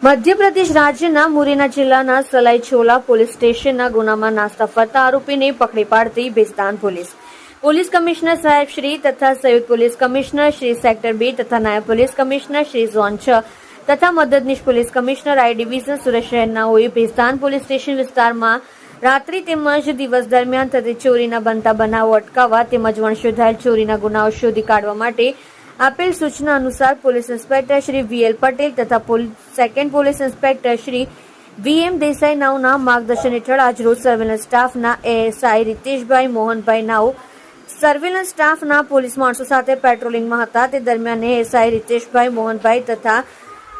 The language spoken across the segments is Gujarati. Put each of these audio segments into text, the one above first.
મધ્યપ્રદેશ રાજ્યના મુરેના જિલ્લાના સલાઈ છોલા પોલીસ સ્ટેશનના ગુનામાં નાસ્તા ફરતા આરોપીને પકડી પાડતી ભેસ્તાન પોલીસ. પોલીસ કમિશનર સાહેબ શ્રી તથા સંયુક્ત પોલીસ કમિશનર શ્રી સેક્ટર બે તથા નાયબ પોલીસ કમિશનર શ્રી ઝોન છ તથા મદદનીશ police commissioner I division Surat શહેરનાઓએ Bhestan police station વિસ્તારમાં રાત્રિ તેમજ દિવસ દરમિયાન થતી ચોરીના બનતા બનાવો અટકાવવા તેમજ વણશોધાયેલ ચોરીના ગુનાઓ શોધી કાઢવા માટે આપેલ સૂચના અનુસાર police inspector Shri VL Patel તથા second police inspector Shri VM Desai નાઉના, માર્ગદર્શન હેઠળ આજરોજ સર્વેલન્સ સ્ટાફના એએસઆઈ રીતેશભાઈ મોહનભાઈ નાવ સર્વેલન્સ સ્ટાફના પોલીસ માણસો સાથે પેટ્રોલિંગમાં હતા. તે દરમિયાન એએસઆઈ રીતેશભાઈ મોહનભાઈ તથા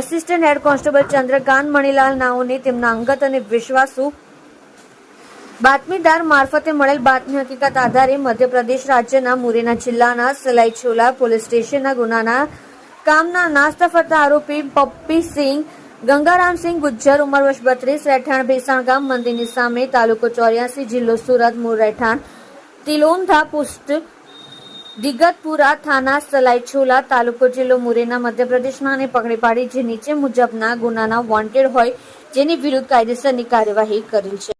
assistant head constable Chandrakant Manilal નાઓને તેમના અંગત અને વિશ્વાસુ બાતમીદાર મારફતે મળેલ બાતમી હકીકત આધારે મધ્યપ્રદેશ રાજ્યના મુરેના જિલ્લાના સલાઈ છોલા પોલીસ સ્ટેશનના ગુનાના કામના નાસ્તા ફરતા આરોપી પપ્પી સિંહ ગંગારામસિંહ ગુજ્જર, ઉંમર વર્ષ બત્રીસ, રહેઠાણ ભેસાણ ગામ, મંદિરની સામે તાલુકો ચોર્યાસી જિલ્લો સુરત, મૂળ રહેઠાણ, તિલોંધા પુષ્ટ દિગતપુરા થાના સલાઈ છોલા તાલુકો જિલ્લો મુરેના, મધ્યપ્રદેશમાં પકડી પાડી જે નીચે મુજબના ગુનાના વોન્ટેડ હોય જેની વિરુદ્ધ કાયદેસરની કાર્યવાહી કરેલ છે.